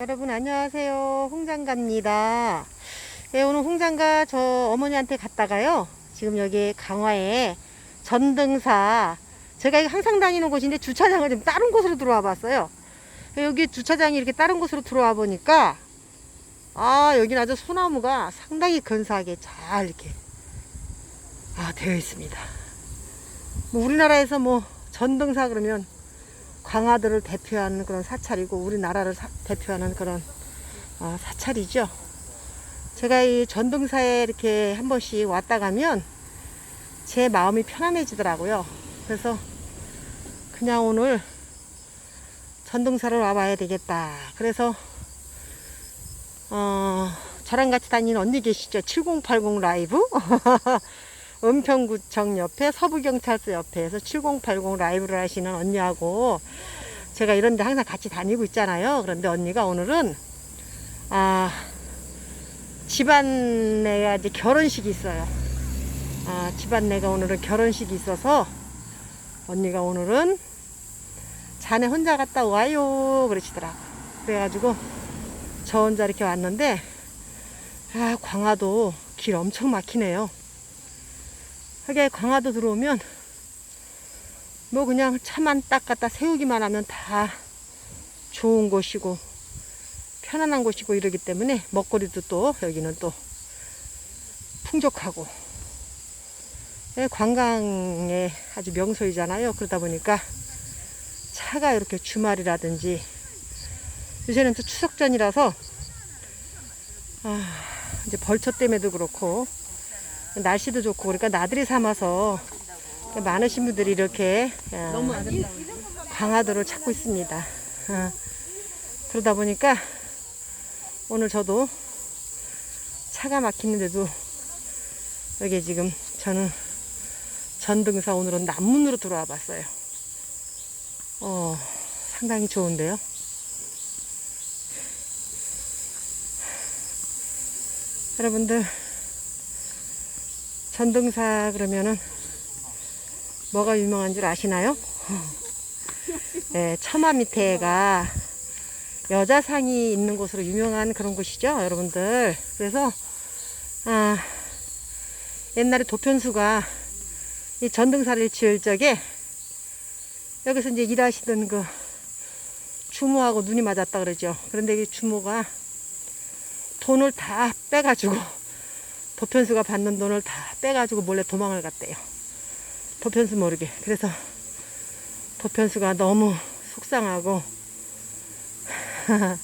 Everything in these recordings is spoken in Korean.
여러분 안녕하세요. 홍장가입니다. 네, 오늘 홍장가 저 어머니한테 갔다가요. 지금 여기 강화에 전등사 제가 항상 다니는 곳인데 주차장을 좀 다른 곳으로 들어와 봤어요. 여기 주차장이 이렇게 다른 곳으로 들어와 보니까 아 여기는 아주 소나무가 상당히 근사하게 잘 이렇게 아, 되어 있습니다. 뭐 우리나라에서 뭐 전등사 그러면 광화도를 대표하는 그런 사찰이고 우리나라를 사- 대표하는 그런 어, 사찰이죠. 제가 이 전등사에 이렇게 한 번씩 왔다 가면 제 마음이 편안해지더라고요. 그래서 그냥 오늘 전등사를 와봐야 되겠다. 그래서 어, 저랑 같이 다니는 언니 계시죠? 7080 라이브. 은평구청 옆에 서부경찰서 옆에서 7080 라이브를 하시는 언니하고 제가 이런 데 항상 같이 다니고 있잖아요. 그런데 언니가 오늘은 아 집안내가 이제 결혼식이 있어요. 아 집안내가 오늘은 결혼식이 있어서 언니가 오늘은 자네 혼자 갔다 와요 그러시더라고. 그래가지고 저 혼자 이렇게 왔는데 아 광화도 길 엄청 막히네요. 하게 강화도 들어오면 뭐 그냥 차만 딱 갖다 세우기만 하면 다 좋은 곳이고 편안한 곳이고 이러기 때문에 먹거리도 또 여기는 또 풍족하고 예, 관광의 아주 명소이잖아요. 그러다 보니까 차가 이렇게 주말이라든지 요새는 또 추석 전이라서 아, 이제 벌초 때문에도 그렇고 날씨도 좋고 그러니까 나들이 삼아서 많으신 분들이 이렇게 어, 강화도를 찾고 있습니다. 어, 그러다 보니까 오늘 저도 차가 막히는데도 여기 지금 저는 전등사 오늘은 남문으로 들어와 봤어요. 어, 상당히 좋은데요. 여러분들 전등사 그러면은 뭐가 유명한 줄 아시나요? 네, 처마 밑에가 여자상이 있는 곳으로 유명한 그런 곳이죠, 여러분들. 그래서 아, 옛날에 도편수가 이 전등사를 지을 적에 여기서 이제 일하시던 그 주모하고 눈이 맞았다 그러죠. 그런데 이 주모가 돈을 다 빼가지고 도편수가 받는 돈을 다 빼가지고 몰래 도망을 갔대요. 도편수 모르게. 그래서 도편수가 너무 속상하고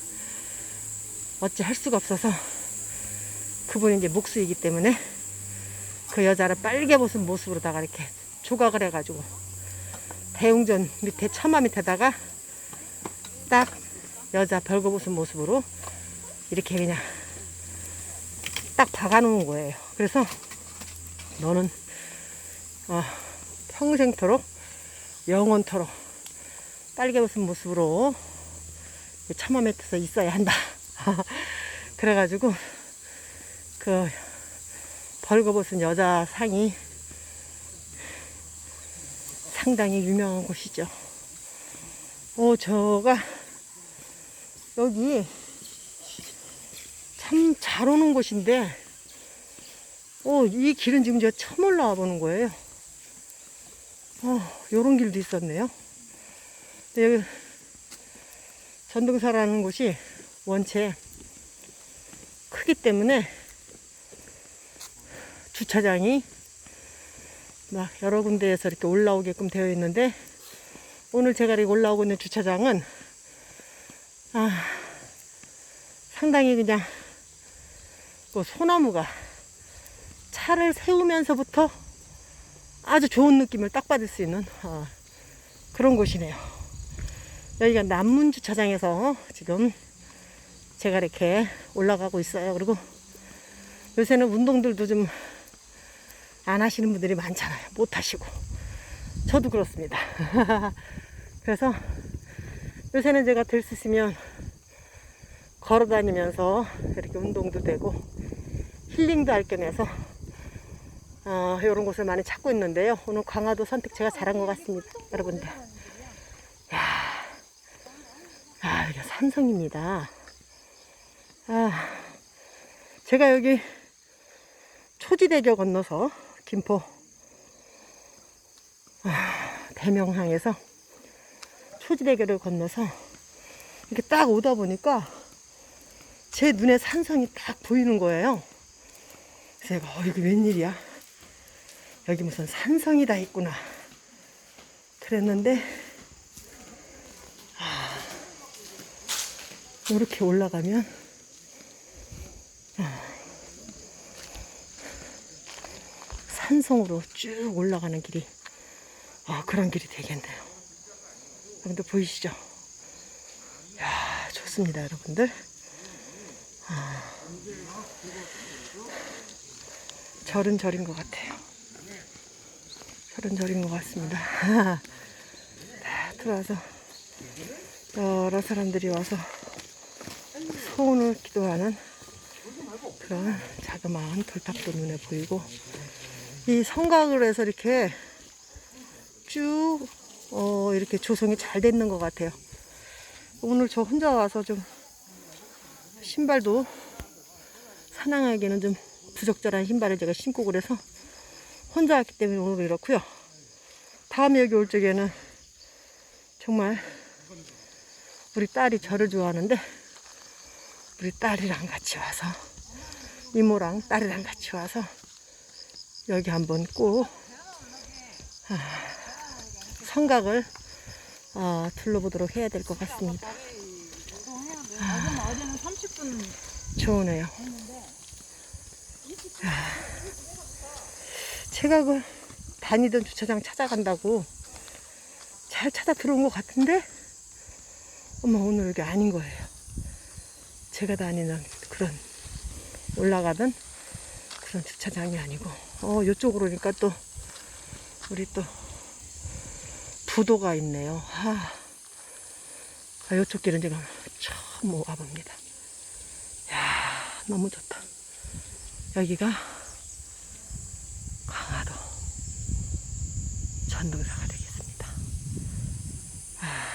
어찌 할 수가 없어서 그분이 이제 목수이기 때문에 그 여자를 빨개 벗은 모습으로다가 이렇게 조각을 해가지고 대웅전 밑에 처마 밑에다가 딱 여자 벌거벗은 모습으로 이렇게 그냥 딱 박아놓은 거예요. 그래서 너는 어, 평생토록 영원토록 빨개 웃은 모습으로 처마 밑에서 있어야 한다. 그래가지고 그 벌거벗은 여자 상이 상당히 유명한 곳이죠. 오, 저가 여기 참 잘 오는 곳인데, 어, 이 길은 지금 제가 처음 올라와 보는 거예요. 어, 요런 길도 있었네요. 여기 전등사라는 곳이 원체 크기 때문에 주차장이 막 여러 군데에서 이렇게 올라오게끔 되어 있는데, 오늘 제가 이렇게 올라오고 있는 주차장은, 아, 상당히 그냥 그 소나무가 차를 세우면서부터 아주 좋은 느낌을 딱 받을 수 있는 어, 그런 곳이네요. 여기가 남문 주차장에서 지금 제가 이렇게 올라가고 있어요. 그리고 요새는 운동들도 좀 안 하시는 분들이 많잖아요. 못 하시고. 저도 그렇습니다. 그래서 요새는 제가 들 수 있으면 걸어 다니면서 이렇게 운동도 되고 힐링도 할 겸해서 어, 이런 곳을 많이 찾고 있는데요. 오늘 강화도 선택 제가 잘한 것 같습니다. 여러분들. 야, 아, 여기가 산성입니다. 아, 제가 여기 초지대교 건너서 김포 아, 대명항에서 초지대교를 건너서 이렇게 딱 오다 보니까 제 눈에 산성이 딱 보이는 거예요. 제가 어 이게 웬일이야? 여기 무슨 산성이 다 있구나. 그랬는데 아, 이렇게 올라가면 아, 산성으로 쭉 올라가는 길이 아 그런 길이 되겠네요. 여러분들 보이시죠? 야 좋습니다, 여러분들. 아, 절은 절인 것 같아요. 절은 절인 것 같습니다. 다 들어와서 여러 사람들이 와서 소원을 기도하는 그런 자그마한 돌탑도 눈에 보이고 이 성곽으로 해서 이렇게 쭉 어, 이렇게 조성이 잘 됐는 것 같아요. 오늘 저 혼자 와서 좀 신발도 사냥하기에는 좀 부적절한 신발을 제가 신고 그래서 혼자 왔기 때문에 오늘 이렇고요. 다음에 여기 올 적에는 정말 우리 딸이 저를 좋아하는데 우리 딸이랑 같이 와서 이모랑 딸이랑 같이 와서 여기 한번 꼭 아, 성곽을 어, 둘러보도록 해야 될 것 같습니다. 30분 좋으네요. 아, 제가 그 다니던 주차장 찾아간다고 잘 찾아 들어온 것 같은데, 어머, 오늘 여기 아닌 거예요. 제가 다니는 그런, 올라가던 그런 주차장이 아니고, 어, 이쪽으로 오니까 또, 우리 또, 부도가 있네요. 아, 아 이쪽 길은 제가 처음 와봅니다. 야 너무 좋다. 여기가 강화도 전등사가 되겠습니다. 아,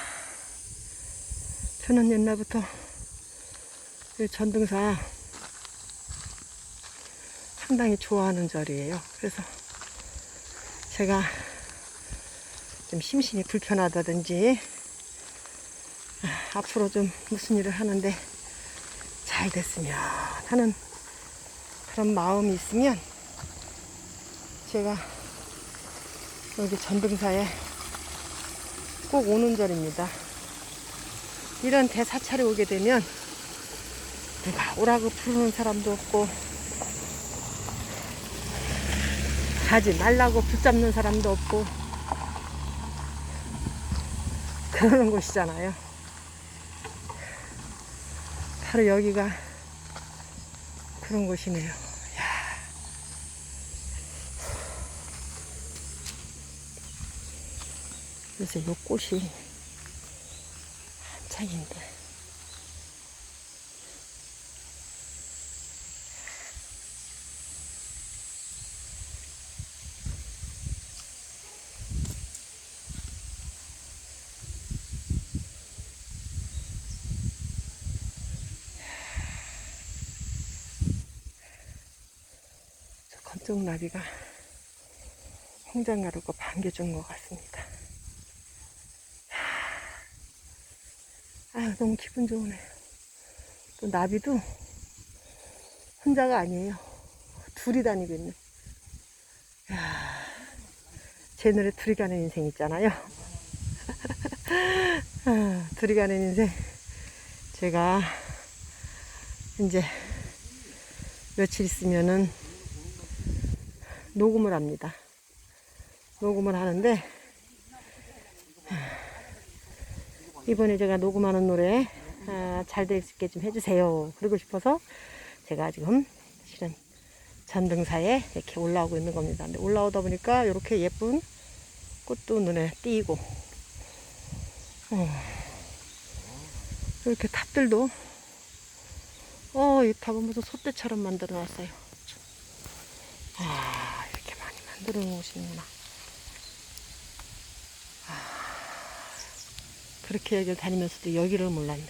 저는 옛날부터 이 전등사 상당히 좋아하는 절이에요. 그래서 제가 좀 심신이 불편하다든지 아, 앞으로 좀 무슨 일을 하는데 잘 됐으면 하는 그런 마음이 있으면 제가 여기 전등사에 꼭 오는 절입니다. 이런 대사찰에 오게 되면 누가 오라고 부르는 사람도 없고 가지 말라고 붙잡는 사람도 없고 그러는 곳이잖아요. 바로 여기가 그런 곳이네요. 그래서 요 꽃이 한창인데. 저 건쪽 나비가 홍장 가루고 반겨준 것 같습니다. 아 너무 기분 좋으네요. 또 나비도 혼자가 아니에요. 둘이 다니고 있네. 야, 제 노래 둘이 가는 인생 있잖아요. 아, 둘이 가는 인생. 제가 이제 며칠 있으면은 녹음을 합니다. 녹음을 하는데 이번에 제가 녹음하는 노래 아, 잘될 수 있게 좀 해주세요. 그러고 싶어서 제가 지금 실은 전등사에 이렇게 올라오고 있는 겁니다. 근데 올라오다 보니까 이렇게 예쁜 꽃도 눈에 띄고 어, 이렇게 탑들도 어, 이 탑은 무슨 소떼처럼 만들어 놨어요. 아, 이렇게 많이 만들어 놓으시는구나. 그렇게 여기를 다니면서도 여기를 몰랐네.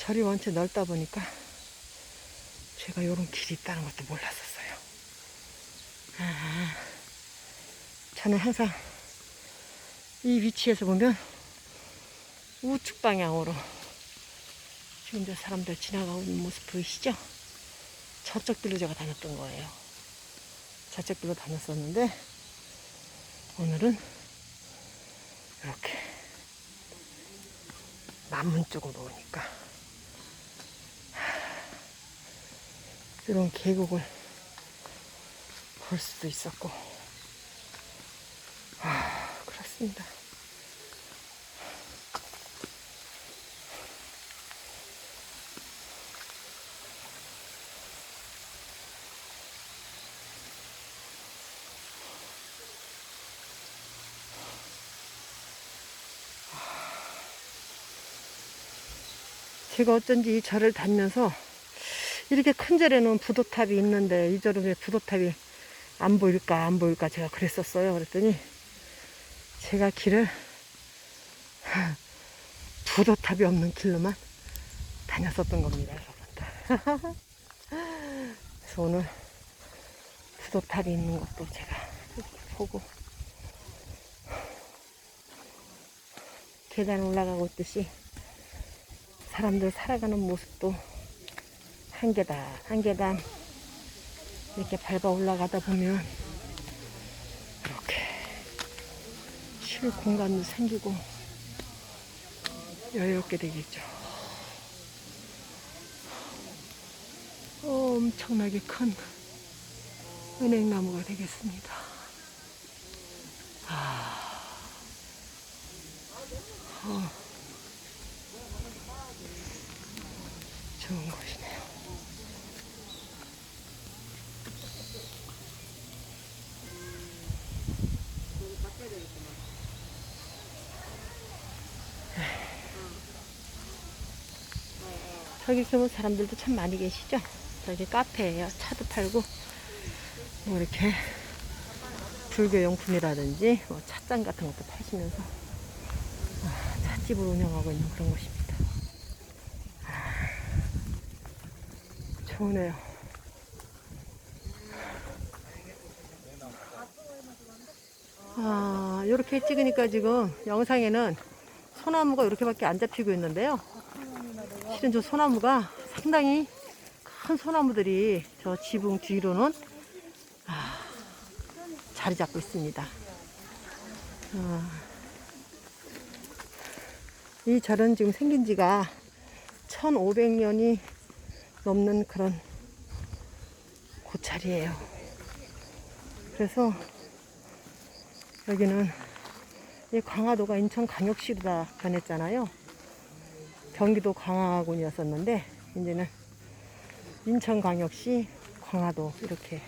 절이 원체 넓다 보니까 제가 이런 길이 있다는 것도 몰랐었어요. 아, 저는 항상 이 위치에서 보면 우측 방향으로 지금 저 사람들 지나가고 있는 모습 보이시죠? 저쪽 길로 제가 다녔던 거예요. 저쪽 길로 다녔었는데 오늘은 이렇게 남문 쪽으로 오니까 이런 계곡을 볼 수도 있었고 아, 그렇습니다. 제가 어쩐지 이 절을 다니면서 이렇게 큰 절에는 부도탑이 있는데 이 절은 왜 부도탑이 안 보일까 안 보일까 제가 그랬었어요. 그랬더니 제가 길을 부도탑이 없는 길로만 다녔었던 겁니다. 그래서 오늘 부도탑이 있는 것도 제가 보고 계단 올라가고 있듯이 사람들 살아가는 모습도 한 계단 한 계단 이렇게 밟아 올라가다 보면 이렇게 쉴 공간도 생기고 여유롭게 되겠죠. 엄청나게 큰 은행나무가 되겠습니다. 아, 어, 좋은 곳이네요. 저기 보면 사람들도 참 많이 계시죠? 저기 카페예요. 차도 팔고 뭐 이렇게 불교 용품이라든지 뭐 찻잔 같은 것도 파시면서 아, 찻집을 운영하고 있는 그런 곳입니다. 좋으네요. 아, 이렇게 찍으니까 지금 영상에는 소나무가 이렇게밖에 안 잡히고 있는데요. 실은 저 소나무가 상당히 큰 소나무들이 저 지붕 뒤로는 아, 자리 잡고 있습니다. 아, 이 절은 지금 생긴 지가 1500년이 넘는 그런 고찰이에요. 그래서 여기는 이 강화도가 인천광역시로 변했잖아요. 경기도 광화군이었었는데 이제는 인천광역시 광화도 이렇게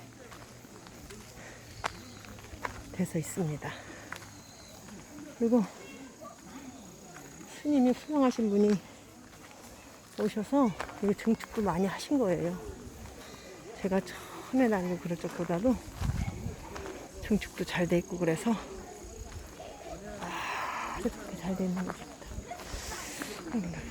돼서 있습니다. 그리고 스님이 훌륭하신 분이 오셔서 여기 증축도 많이 하신 거예요. 제가 처음에 다니고 그럴 적보다도 증축도 잘 돼 있고 그래서 아, 이렇게 잘 돼 있는. 여러분들 보세요.